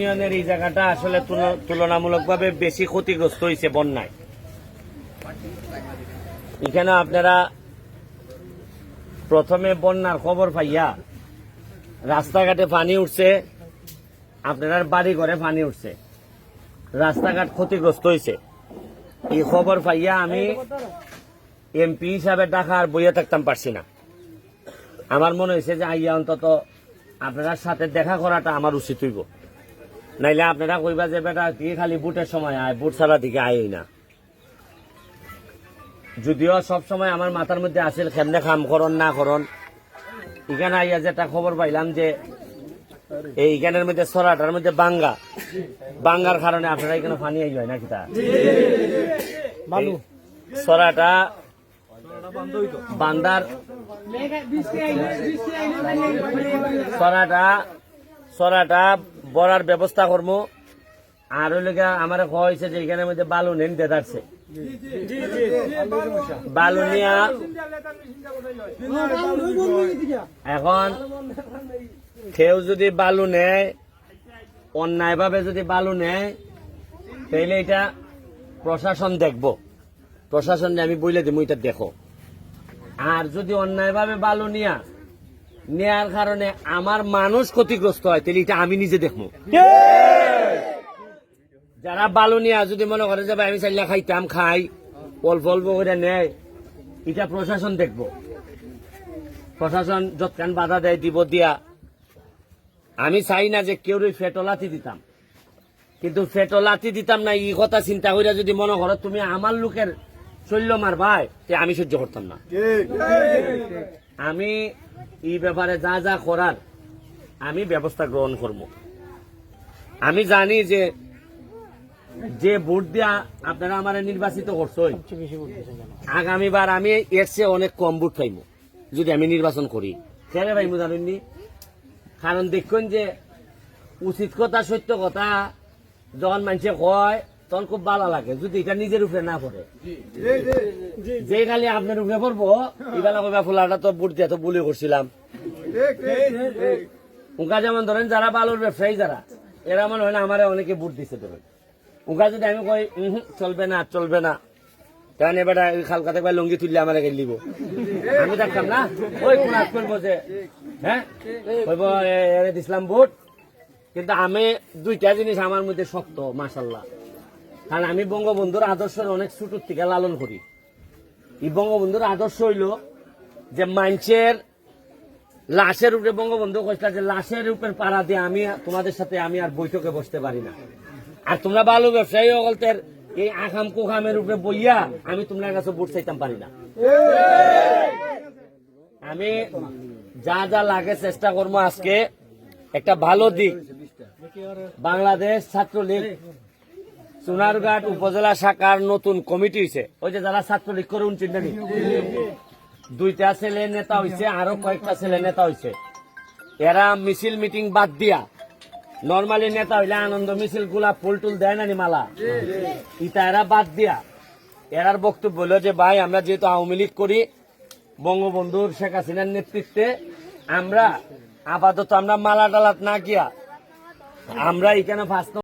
ইউনিয়নের এই জায়গাটা আসলে তুল- তুলনামূলকভাবে বেশি ক্ষতিগ্রস্ত হয়েছে বন্যায়। এখানে আপনারা প্রথমে বন্যার খবর পাইয়া রাস্তাঘাটে পানি উঠছে, আপনার বাড়ি ঘরে পানি উঠছে। রাস্তাঘাট ক্ষতিগ্রস্ত হয়েছে। এই খবর পাইয়া আমি এমপি হিসাবে ঢাকা আর বইয়া থাকতাম পারছি না। আমার মনে হয়েছে যে আইয়া অন্তত আপনার সাথে দেখা করাটা আমার উচিত হইব। নাইলে আপনারা কইবা যে বেটা কি খালি বুটের সময় আয় বুট ছাড়া দিকে আয় না। যদিও সব সময় আমার মাথার মধ্যে আসিল কেমনে খাম করন না করন এখানে আইয়া যেটা খবর পাইলাম যে এই এখানের মধ্যে সরাটার মধ্যে বাঙ্গা। বাঙ্গার কারণে আপনারা এখানে পানি আইল হয় নাকি তা? সরাটা বান্দার সরাটা সরাটা বড়ার ব্যবস্থা করব। আর আমার হয়েছে যে এখানের মধ্যে বালু নেন দেদারছে বালু এখন কেউ যদি বালু নেয় অন্যায় ভাবে যদি বালু নেয় তাহলে এটা প্রশাসন দেখব। প্রশাসন আমি বইলে দিব এটা দেখো। আর যদি অন্যায়ভাবে বালু নিয়া নেয়ার কারণে আমার মানুষ ক্ষতিগ্রস্ত হয়, তাহলে এটা আমি নিজে দেখব। যারা বালু নিয়া যদি মনে করে যে, ভাই, আমি চাইলে খাইতাম, খাই, অল্প অল্প করে নেয়, এটা প্রশাসন দেখব। প্রশাসন যৎকান বাধা দেয়, দিব দিয়া। আমি চাই না যে কেউ ফেটলাতি দিতাম। কিন্তু ফেটলাতি দিতাম না এই কথা চিন্তা কইরা যদি মনে করো তুমি আমার লোকের চল্য মারবাই তে আমি সহ্য করতাম না। আমি এই ব্যাপারে যা যা করার আমি ব্যবস্থা গ্রহণ করব। আমি জানি যে যে ভোট দিয়া আপনারা আমার নির্বাচিত করছেন আগামীবার আমি এর চেয়ে অনেক কম ভোট পাইব যদি আমি নির্বাচন করি। কেন পাইব জানেননি কারণ দেখুন যে উচিত কথা সত্য কথা যখন মানুষে কয় তখন খুব ভালো লাগে যদি এটা নিজের উপরে না পড়ে। যে খালি আপনার উপরে পড়ব এবেলা কইবা ফুলাটা তো বুট দিয়ে তো বুলি করছিলাম। উনকা যেমন ধরেন যারা বালুর ব্যবসায়ী যারা এরা মনে হয় না আমার অনেকে বুট দিছে ধরেন উনকা যদি আমি কই উহু, চলবে না চলবে না। তাহলে এবার ওই খালকাতে কয় লঙ্গি তুললে আমার গেলিব আমি দেখতাম না? ওই কোন আজ করব যে হ্যাঁ? কইব এরে দিছিলাম বুট। কিন্তু আমি দুইটা জিনিস আমার মধ্যে শক্ত মাসাল্লাহ কারণ আমি বঙ্গবন্ধুর আদর্শের অনেক ছোটোর থেকে লালন করি। এই বঙ্গবন্ধুর আদর্শ হইল যে মানুষের লাশের উপরে বঙ্গবন্ধু কইছিল যে লাশের উপরে পাড়া দিয়ে আমি তোমাদের সাথে আমি আর বৈঠকে বসতে পারি না। আর তোমরা ভালো ব্যবসায়ী অগলতের এই আখাম কুখামের উপরে বইয়া আমি তোমার কাছে ভোট চাইতাম পারি না। আমি যা যা লাগে চেষ্টা করব আজকে। একটা ভালো দিক। বাংলাদেশ ছাত্রলীগ সোনারঘাট উপজেলা শাখার নতুন কমিটি হয়েছে ওই যে যারা ছাত্রলীগ করে উনচিন্তা দুইটা ছেলে নেতা হয়েছে আরও কয়েকটা ছেলে নেতা হয়েছে এরা মিছিল মিটিং বাদ দিয়া নর্মালি নেতা হইলে আনন্দ মিছিলগুলা ফুল টুল দেয় নি মালা? ইটা এরা বাদ দিয়া। এরার বক্তব্য হলো যে, ভাই, আমরা যেহেতু আওয়ামী লীগ করি বঙ্গবন্ধুর শেখ হাসিনার নেতৃত্বে, আমরা আপাতত আমরা মালা টালাত না গিয়া, আমরা এখানে ফার্স্ট